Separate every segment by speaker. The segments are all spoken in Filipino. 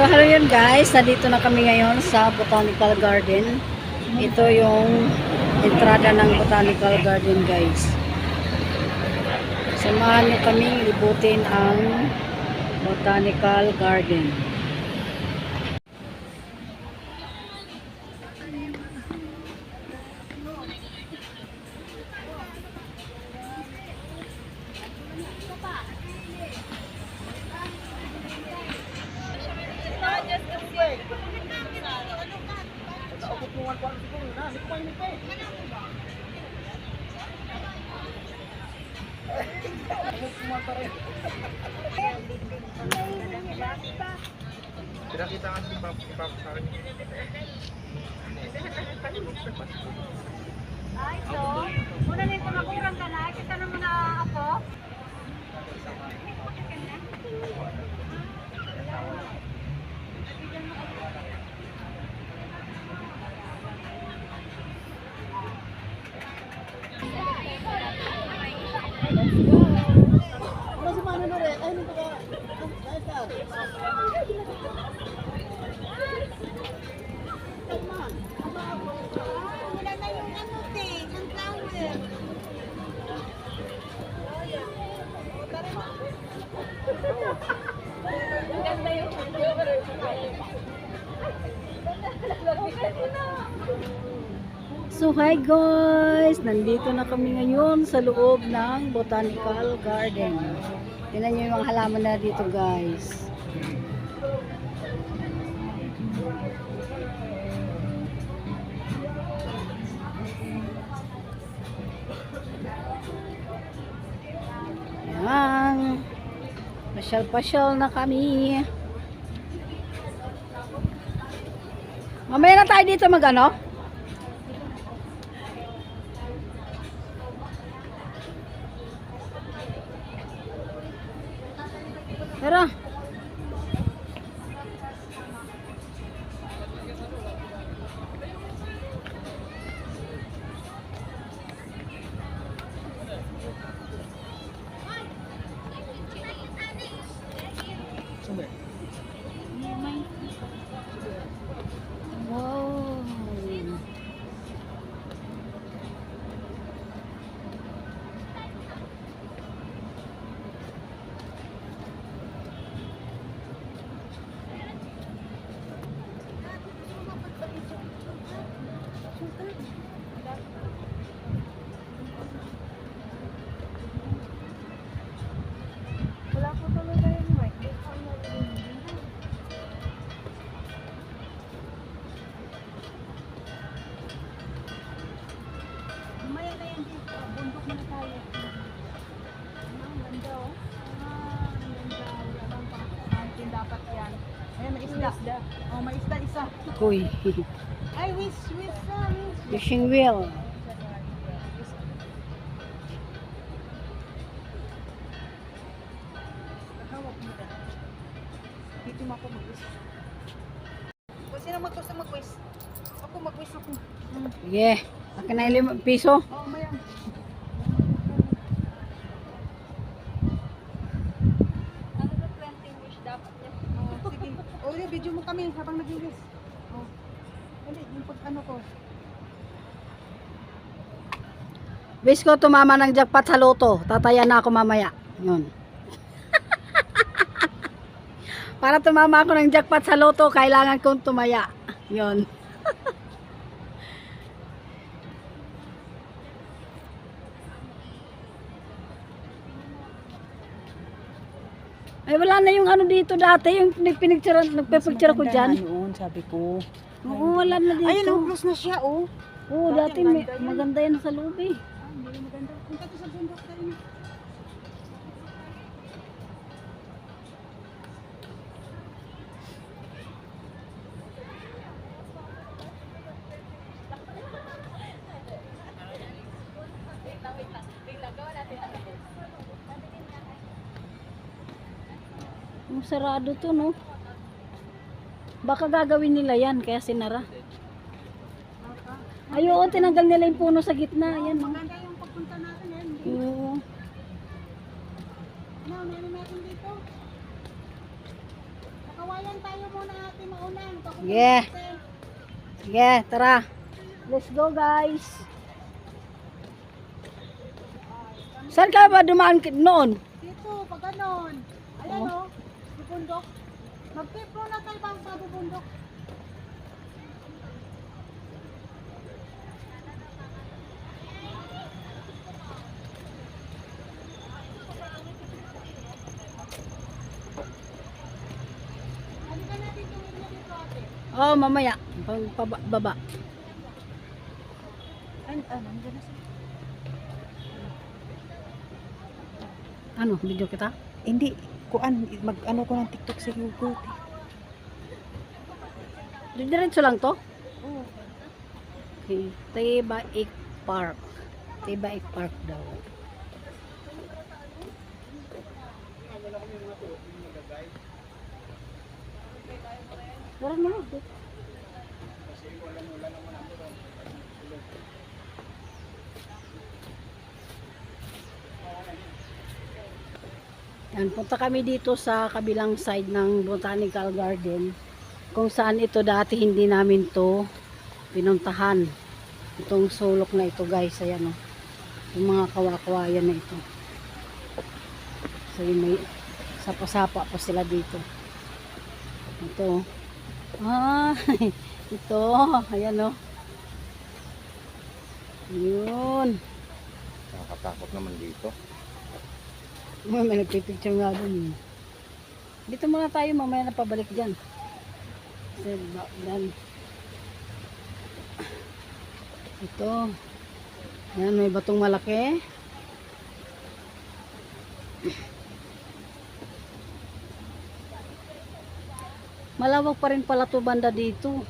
Speaker 1: So hello yun guys, nandito na kami ngayon sa Botanical Garden. Ito yung entrada ng Botanical Garden guys. Samahan niyo kaming libutin ang Botanical Garden.
Speaker 2: Pinakita ka si Pap, si Pap sa akin.
Speaker 3: Ay, so, muna nito makurang ka na, kita na muna ako.
Speaker 4: Ano
Speaker 1: So hi guys, nandito na kami ngayon sa loob ng Botanical Garden. Tingnan niyo yung mga halaman na dito guys. Yan. Pasyal-pasyal na kami. Mamaya na tayo dito mag ano? Tara.
Speaker 3: Oh, may isda isa.
Speaker 1: Uy.
Speaker 3: Ay, wish, wish na, wish.
Speaker 1: Fishing wheel.
Speaker 3: Na. Dito mo ako mag-wish. Kung sino mag-wish na mag-wish? Ako mag-wish ako.
Speaker 1: Sige. Akin na yung limang piso.
Speaker 3: Oo, mayan. Ano na 20 wish dapat niya? Oo, sige. O, yun, video mo kami habang nag-wish. Oh. Hindi, yung pag ano ko.
Speaker 1: Wish ko tumama ng jackpot sa loto. Tataya na ako mamaya. Yun. Para tumama ako ng jackpot sa loto, kailangan kong tumaya. Yun. Ay, wala na yung ano dito dati, yung pinipicture, nagpipicture ko dyan.
Speaker 4: Noon, sabi ko.
Speaker 1: Oo, wala na dito.
Speaker 3: Ayun, close na siya, oh.
Speaker 1: Oo, dati maganda yan sa loob eh.
Speaker 3: Ah, hindi maganda. Punta to sa bundok tayo.
Speaker 1: Sarado to, no? Baka gagawin nila yan, kaya sinara. Ay, oo, tinanggal nila yung puno sa gitna. Yan, no?
Speaker 3: Maganda yung pagpunta natin, eh.
Speaker 1: Oo.
Speaker 3: Ano, meron natin dito. Nakawayan tayo muna maunan. Papunta
Speaker 1: Yeah.
Speaker 3: natin.
Speaker 1: Sige, tara. Let's go guys. Saan ka ba dumaan noon?
Speaker 3: Dito, pag ganon. Ayan o, oh. Bundok. Mag-tip muna tayo bang sa bundok.
Speaker 1: Oh, mamaya. Pag paba- baba.
Speaker 3: An, ah, nandiyan na siya.
Speaker 1: Ano, video kita?
Speaker 3: Hindi, kuan, mag ano ko ng TikTok sa Hugo.
Speaker 1: Diretso lang to?
Speaker 3: Oo.
Speaker 1: Okay. Tibaik Park. Tibaik Park daw. Tara na. Yan, punta kami dito sa kabilang side ng Botanical Garden kung saan ito dati hindi namin to pinuntahan. Itong sulok na ito guys ayan o yung mga kawakawayan na ito. So yun may sapa-sapa pa sila dito. Ito ah ito ayan o yun.
Speaker 2: Nakakatakot naman dito.
Speaker 1: May, may nagpipicture nga dun eh. dito muna tayo mamaya na pabalik dyan kasi dan ito Ayan, may batong malaki. Malawak pa rin pala to banda dito.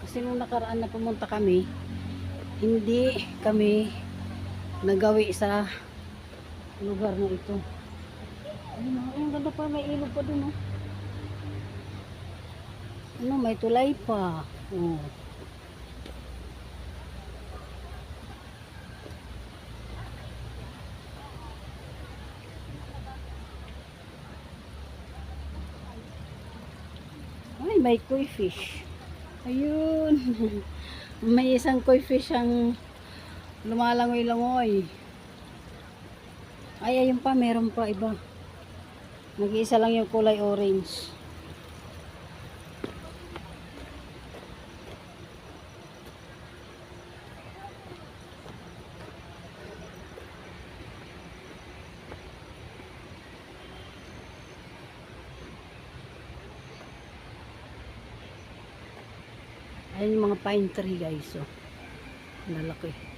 Speaker 1: Kasi nung nakaraan na pumunta kami, hindi kami nagawi sa lugar na ito. Ayun, ang ganda pa, may ilog pa dun, oh. Ano, may tulay pa. Oh. Ay, may koi fish. Ayun. may isang koi fish ang lumalangoy-langoy. Ay, ayun pa, meron pa iba. Nag-iisa lang yung kulay orange. Ayan yung mga pine tree guys. Oh. Lalaki.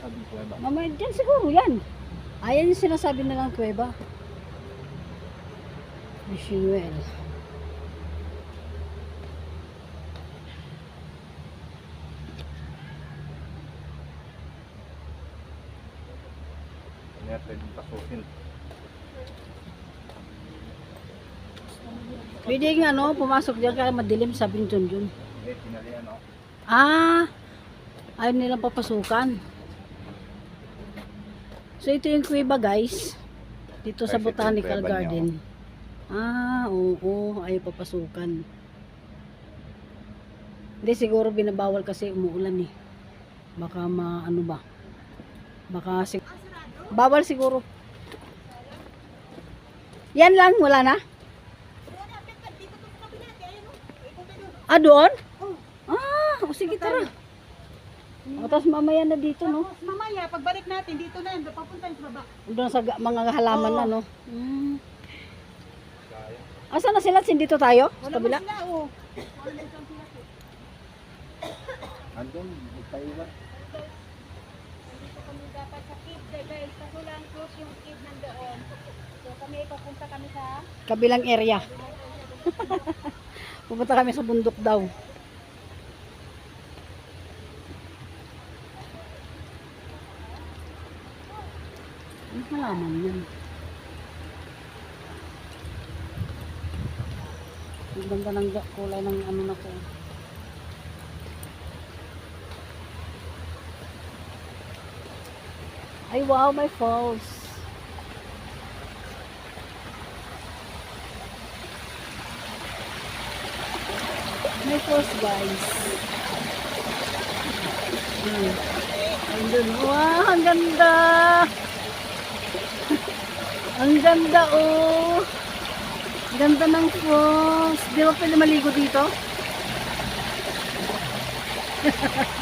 Speaker 2: Sabi ko ba?
Speaker 1: Mamaya dyan siguro yan. Ayan yung sinasabi nilang kuweba. Michinuel.
Speaker 2: Ano yan, pwedeng pasukin.
Speaker 1: Pwede nga no, pumasok dyan kaya madilim sabi ni John.
Speaker 2: Hindi, tinalian ako.
Speaker 1: Ah, ayaw nilang papasukan. So ito yung kuweba guys. Dito sa Botanical
Speaker 2: niya,
Speaker 1: Garden. Ah, oo, ayaw papasukan. Hindi siguro binabawal kasi umuulan eh. Baka ma ano ba? Baka sig Bawal siguro. Yan lang, wala na? Ah, doon? Ah, o sige tara. O, tapos mamaya na dito, no?
Speaker 3: Tapos mamaya, pagbalik natin, dito na yan, papunta yung sa baba.
Speaker 1: Doon sa ga- mga halaman
Speaker 3: Oo.
Speaker 1: na, no? Mm. Asa na sila? Dito tayo? Sa
Speaker 3: Wala
Speaker 1: kabila?
Speaker 3: pa sila, oh.
Speaker 2: Andun, magpaiwan.
Speaker 3: Dito kami dapat sa eh, guys. Kaso lang close yung cave nandoon. So kami, papunta kami sa...
Speaker 1: Kabilang area. Pupunta kami sa bundok daw. Ang halaman yan. Ganda ng kulay ng ano na to. Ay wow, may falls. May falls guys. Hmm. Ayun. Wow, ang ganda. Ang ganda oh. Ganda ng falls. Di ba pwede maligo dito?